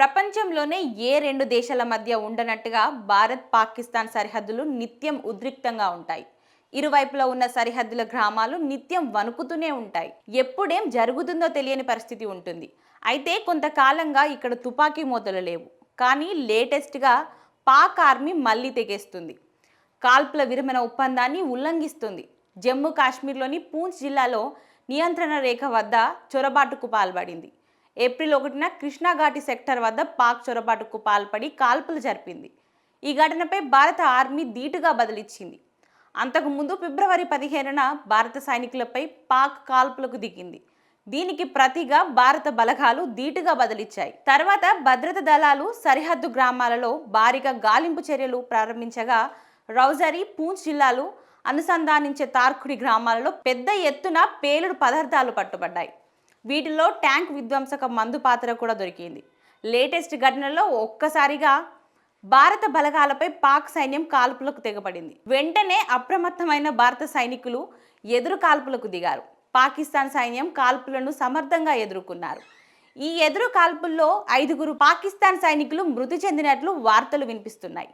ప్రపంచంలోనే ఏ రెండు దేశాల మధ్య ఉండనట్టుగా భారత్ పాకిస్తాన్ సరిహద్దులు నిత్యం ఉద్రిక్తంగా ఉంటాయి. ఇరువైపులా ఉన్న సరిహద్దుల గ్రామాలు నిత్యం వణుకుతూనే ఉంటాయి. ఎప్పుడేం జరుగుతుందో తెలియని పరిస్థితి ఉంటుంది. అయితే కొంతకాలంగా ఇక్కడ తుపాకీ మూతలు లేవు. కానీ లేటెస్ట్గా పాక్ ఆర్మీ మళ్ళీ తెగేస్తుంది. కాల్పుల విరమణ ఒప్పందాన్ని ఉల్లంఘిస్తుంది. జమ్మూ కాశ్మీర్లోని పూంచ్ జిల్లాలో నియంత్రణ రేఖ వద్ద చొరబాటుకు పాల్పడింది. ఏప్రిల్ ఒకటిన కృష్ణాఘాటి సెక్టర్ వద్ద పాక్ చొరబాటుకు పాల్పడి కాల్పులు జరిపింది. ఈ ఘటనపై భారత ఆర్మీ ధీటుగా బదిలిచ్చింది. అంతకుముందు ఫిబ్రవరి పదిహేనున భారత సైనికులపై పాక్ కాల్పులకు దిగింది. దీనికి ప్రతిగా భారత బలగాలు ధీటుగా బదిలిచ్చాయి. తర్వాత భద్రతా దళాలు సరిహద్దు గ్రామాలలో భారీగా గాలింపు చర్యలు ప్రారంభించగా రౌజరీ పూంచ్ జిల్లాలు అనుసంధానించే తార్కుడి గ్రామాలలో పెద్ద ఎత్తున పేలుడు పదార్థాలు పట్టుబడ్డాయి. వీటిలో ట్యాంక్ విధ్వంసక మందు పాత్ర కూడా దొరికింది. లేటెస్ట్ ఘటనలో ఒక్కసారిగా భారత బలగాలపై పాక్ సైన్యం కాల్పులకు తెగబడింది వెంటనే అప్రమత్తమైన భారత సైనికులు ఎదురు కాల్పులకు దిగారు. పాకిస్తాన్ సైన్యం కాల్పులను సమర్థంగా ఎదుర్కొన్నారు. ఈ ఎదురు కాల్పుల్లో ఐదుగురు పాకిస్తాన్ సైనికులు మృతి చెందినట్లు వార్తలు వినిపిస్తున్నాయి.